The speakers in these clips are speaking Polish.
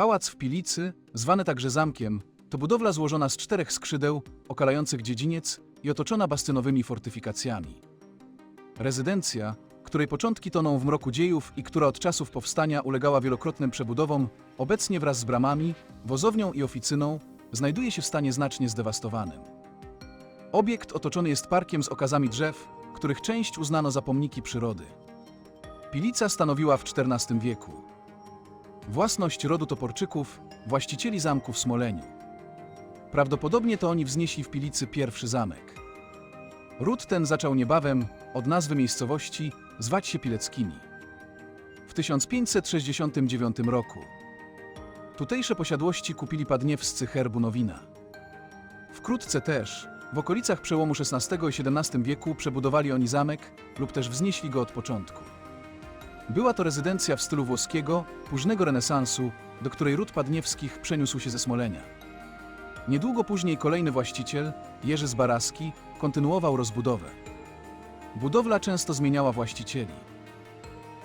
Pałac w Pilicy, zwany także zamkiem, to budowla złożona z czterech skrzydeł, okalających dziedziniec i otoczona bastynowymi fortyfikacjami. Rezydencja, której początki toną w mroku dziejów i która od czasów powstania ulegała wielokrotnym przebudowom, obecnie wraz z bramami, wozownią i oficyną, znajduje się w stanie znacznie zdewastowanym. Obiekt otoczony jest parkiem z okazami drzew, których część uznano za pomniki przyrody. Pilica stanowiła w XIV wieku. Własność rodu Toporczyków, właścicieli zamku w Smoleniu. Prawdopodobnie to oni wznieśli w Pilicy pierwszy zamek. Ród ten zaczął niebawem, od nazwy miejscowości, zwać się Pileckimi. W 1569 roku tutejsze posiadłości kupili padniewscy herbu Nowina. Wkrótce też, w okolicach przełomu XVI i XVII wieku przebudowali oni zamek lub też wznieśli go od początku. Była to rezydencja w stylu włoskiego, późnego renesansu, do której ród Padniewskich przeniósł się ze Smolenia. Niedługo później kolejny właściciel, Jerzy Zbaraski, kontynuował rozbudowę. Budowla często zmieniała właścicieli.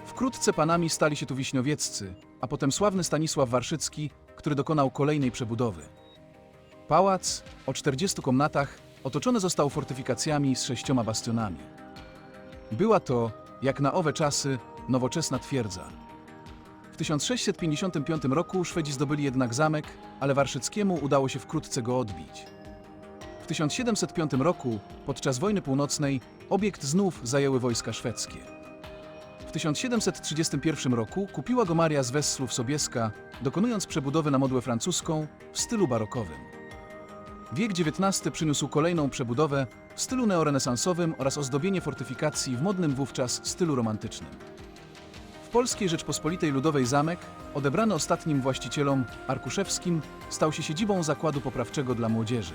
Wkrótce panami stali się tu wiśniowieccy, a potem sławny Stanisław Warszycki, który dokonał kolejnej przebudowy. Pałac, o 40 komnatach, otoczony został fortyfikacjami z sześcioma bastionami. Była to, jak na owe czasy, nowoczesna twierdza. W 1655 roku Szwedzi zdobyli jednak zamek, ale Warszyckiemu udało się wkrótce go odbić. W 1705 roku, podczas wojny północnej, obiekt znów zajęły wojska szwedzkie. W 1731 roku kupiła go Maria z Wesslów Sobieska, dokonując przebudowy na modłę francuską w stylu barokowym. Wiek XIX przyniósł kolejną przebudowę w stylu neorenesansowym oraz ozdobienie fortyfikacji w modnym wówczas stylu romantycznym. Polskiej Rzeczpospolitej Ludowej zamek, odebrany ostatnim właścicielom Arkuszewskim, stał się siedzibą zakładu poprawczego dla młodzieży.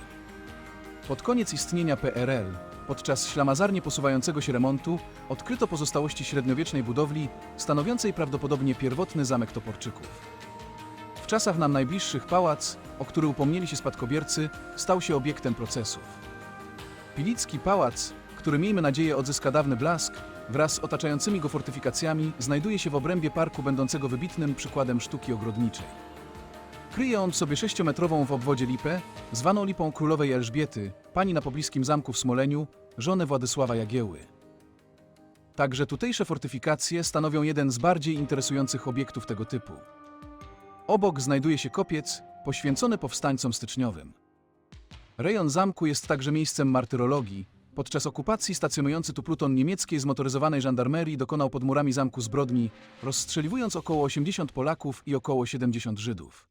Pod koniec istnienia PRL, podczas ślamazarnie posuwającego się remontu, odkryto pozostałości średniowiecznej budowli, stanowiącej prawdopodobnie pierwotny zamek Toporczyków. W czasach nam najbliższych pałac, o który upomnieli się spadkobiercy, stał się obiektem procesów. Pilicki pałac, który miejmy nadzieję odzyska dawny blask, wraz z otaczającymi go fortyfikacjami, znajduje się w obrębie parku będącego wybitnym przykładem sztuki ogrodniczej. Kryje on w sobie sześciometrową w obwodzie lipę, zwaną lipą królowej Elżbiety, pani na pobliskim zamku w Smoleniu, żonę Władysława Jagieły. Także tutejsze fortyfikacje stanowią jeden z bardziej interesujących obiektów tego typu. Obok znajduje się kopiec poświęcony powstańcom styczniowym. Rejon zamku jest także miejscem martyrologii. Podczas okupacji stacjonujący tu pluton niemieckiej zmotoryzowanej żandarmerii dokonał pod murami zamku zbrodni, rozstrzeliwując około 80 Polaków i około 70 Żydów.